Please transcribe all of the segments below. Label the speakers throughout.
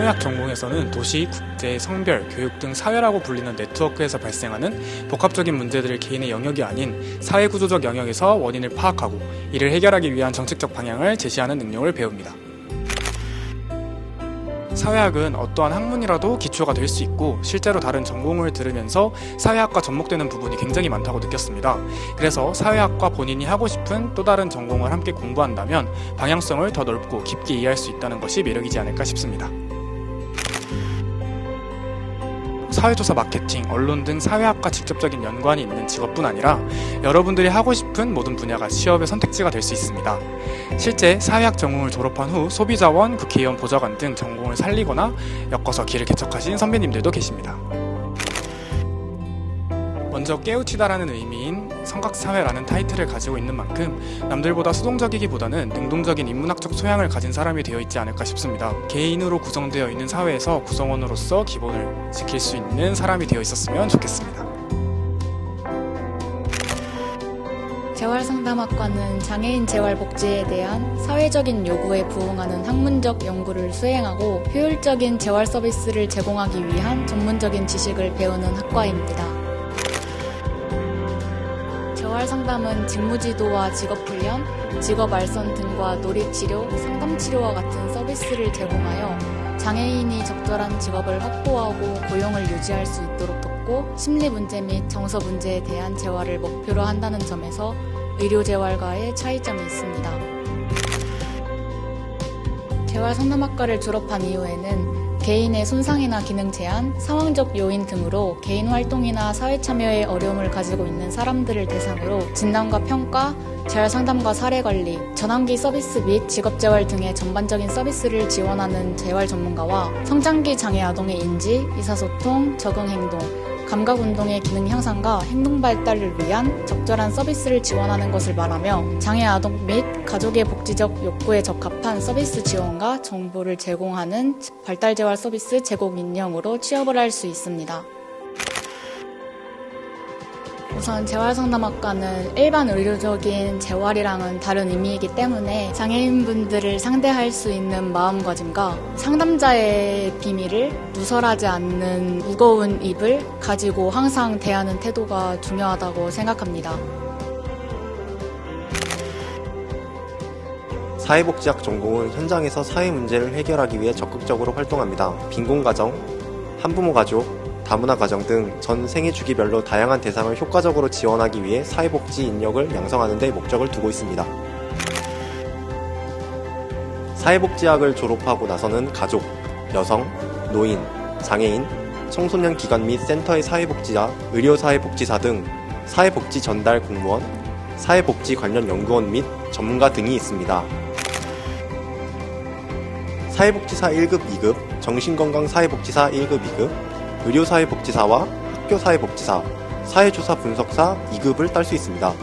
Speaker 1: 사회학 전공에서는 도시, 국제, 성별, 교육 등 사회라고 불리는 네트워크에서 발생하는 복합적인 문제들을 개인의 영역이 아닌 사회 구조적 영역에서 원인을 파악하고 이를 해결하기 위한 정책적 방향을 제시하는 능력을 배웁니다. 사회학은 어떠한 학문이라도 기초가 될 수 있고 실제로 다른 전공을 들으면서 사회학과 접목되는 부분이 굉장히 많다고 느꼈습니다. 그래서 사회학과 본인이 하고 싶은 또 다른 전공을 함께 공부한다면 방향성을 더 넓고 깊게 이해할 수 있다는 것이 매력이지 않을까 싶습니다. 사회조사 마케팅, 언론 등 사회학과 직접적인 연관이 있는 직업뿐 아니라 여러분들이 하고 싶은 모든 분야가 취업의 선택지가 될 수 있습니다. 실제 사회학 전공을 졸업한 후 소비자원, 국회의원 보좌관 등 전공을 살리거나 엮어서 길을 개척하신 선배님들도 계십니다. 먼저 깨우치다라는 의미인 성각사회라는 타이틀을 가지고 있는 만큼 남들보다 수동적이기보다는 능동적인 인문학적 소양을 가진 사람이 되어 있지 않을까 싶습니다. 개인으로 구성되어 있는 사회에서 구성원으로서 기본을 지킬 수 있는 사람이 되어 있었으면 좋겠습니다.
Speaker 2: 재활상담학과는 장애인 재활복지에 대한 사회적인 요구에 부응하는 학문적 연구를 수행하고 효율적인 재활 서비스를 제공하기 위한 전문적인 지식을 배우는 학과입니다. 재활상담은 직무지도와 직업훈련, 직업알선 등과 놀이치료, 상담치료와 같은 서비스를 제공하여 장애인이 적절한 직업을 확보하고 고용을 유지할 수 있도록 돕고 심리 문제 및 정서 문제에 대한 재활을 목표로 한다는 점에서 의료재활과의 차이점이 있습니다. 재활상담학과를 졸업한 이후에는 개인의 손상이나 기능 제한, 상황적 요인 등으로 개인 활동이나 사회 참여에 어려움을 가지고 있는 사람들을 대상으로 진단과 평가, 재활 상담과 사례 관리, 전환기 서비스 및 직업 재활 등의 전반적인 서비스를 지원하는 재활 전문가와 성장기 장애 아동의 인지, 의사소통, 적응 행동, 감각 운동의 기능 향상과 행동 발달을 위한 적절한 서비스를 지원하는 것을 말하며 장애 아동 및 가족의 복지적 욕구에 적합한 서비스 지원과 정보를 제공하는 발달 재활 서비스 제공 인형으로 취업을 할 수 있습니다. 우선 재활상담학과는 일반 의료적인 재활이랑은 다른 의미이기 때문에 장애인분들을 상대할 수 있는 마음가짐과 상담자의 비밀을 누설하지 않는 무거운 입을 가지고 항상 대하는 태도가 중요하다고 생각합니다.
Speaker 3: 사회복지학 전공은 현장에서 사회 문제를 해결하기 위해 적극적으로 활동합니다. 빈곤가정, 한부모 가족, 다문화 가정 등 전 생애 주기별로 다양한 대상을 효과적으로 지원하기 위해 사회복지 인력을 양성하는 데 목적을 두고 있습니다. 사회복지학을 졸업하고 나서는 가족, 여성, 노인, 장애인, 청소년 기관 및 센터의 사회복지자, 의료사회복지사 등 사회복지 전달 공무원, 사회복지 관련 연구원 및 전문가 등이 있습니다. 사회복지사 1급, 2급, 정신건강 사회복지사 1급, 2급, 의료사회복지사와 학교사회복지사, 사회조사 분석사 2급을 딸 수 있습니다.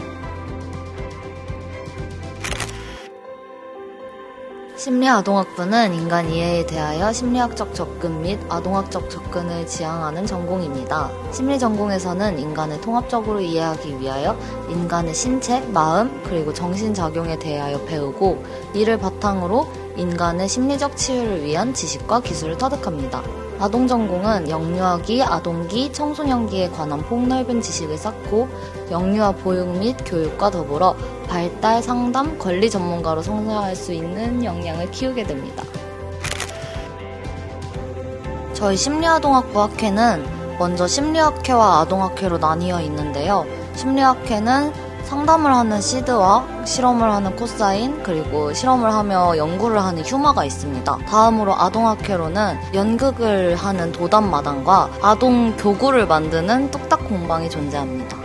Speaker 4: 심리아동학부는 인간 이해에 대하여 심리학적 접근 및 아동학적 접근을 지향하는 전공입니다. 심리 전공에서는 인간을 통합적으로 이해하기 위하여 인간의 신체, 마음, 그리고 정신작용에 대하여 배우고 이를 바탕으로 인간의 심리적 치유를 위한 지식과 기술을 터득합니다. 아동 전공은 영유아기, 아동기, 청소년기에 관한 폭넓은 지식을 쌓고 영유아 보육 및 교육과 더불어 발달, 상담, 권리 전문가로 성장할 수 있는 역량을 키우게 됩니다. 저희 심리아동학부 학회는 먼저 심리학회와 아동학회로 나뉘어 있는데요. 심리학회는 상담을 하는 시드와 실험을 하는 코사인 그리고 실험을 하며 연구를 하는 휴마가 있습니다. 다음으로 아동학회로는 연극을 하는 도담마당과 아동 교구를 만드는 뚝딱 공방이 존재합니다.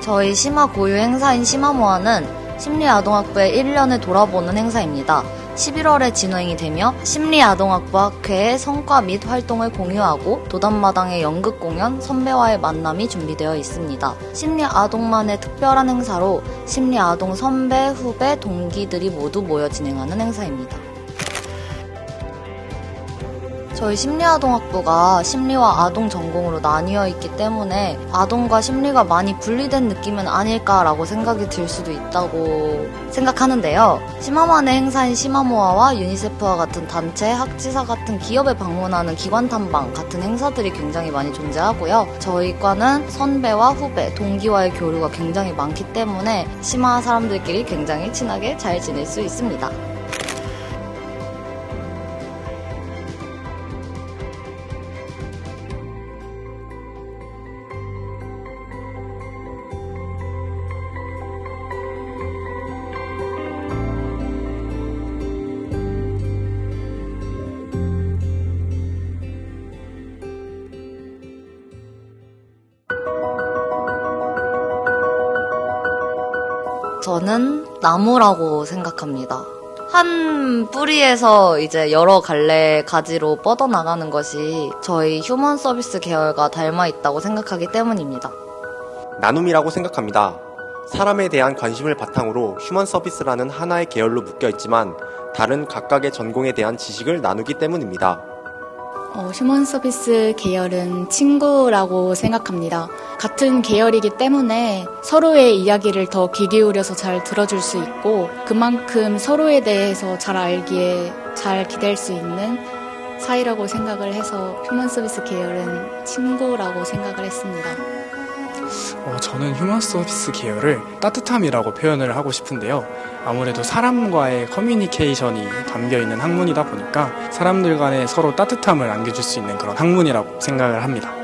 Speaker 4: 저희 심화 고유 행사인 심화모아는 심리아동학부의 1년을 돌아보는 행사입니다. 11월에 진행이 되며 심리아동학부 학회의 성과 및 활동을 공유하고 도담마당의 연극 공연, 선배와의 만남이 준비되어 있습니다. 심리아동만의 특별한 행사로 심리아동 선배, 후배, 동기들이 모두 모여 진행하는 행사입니다. 저희 심리아동학부가 심리와 아동 전공으로 나뉘어 있기 때문에 아동과 심리가 많이 분리된 느낌은 아닐까라고 생각이 들 수도 있다고 생각하는데요. 시마만의 행사인 시마모아와 유니세프와 같은 단체, 학지사 같은 기업에 방문하는 기관 탐방 같은 행사들이 굉장히 많이 존재하고요. 저희 과는 선배와 후배, 동기와의 교류가 굉장히 많기 때문에 시마 사람들끼리 굉장히 친하게 잘 지낼 수 있습니다. 저는 나무라고 생각합니다. 한 뿌리에서 이제 여러 갈래 가지로 뻗어나가는 것이 저희 휴먼 서비스 계열과 닮아 있다고 생각하기 때문입니다.
Speaker 3: 나눔이라고 생각합니다. 사람에 대한 관심을 바탕으로 휴먼 서비스라는 하나의 계열로 묶여 있지만 다른 각각의 전공에 대한 지식을 나누기 때문입니다.
Speaker 2: 어, 휴먼 서비스 계열은 친구라고 생각합니다. 같은 계열이기 때문에 서로의 이야기를 더 귀 기울여서 잘 들어줄 수 있고 그만큼 서로에 대해서 잘 알기에 잘 기댈 수 있는 사이라고 생각을 해서 휴먼 서비스 계열은 친구라고 생각을 했습니다.
Speaker 1: 어, 저는 휴먼 서비스 계열을 따뜻함이라고 표현을 하고 싶은데요. 아무래도 사람과의 커뮤니케이션이 담겨 있는 학문이다 보니까 사람들 간에 서로 따뜻함을 안겨줄 수 있는 그런 학문이라고 생각을 합니다.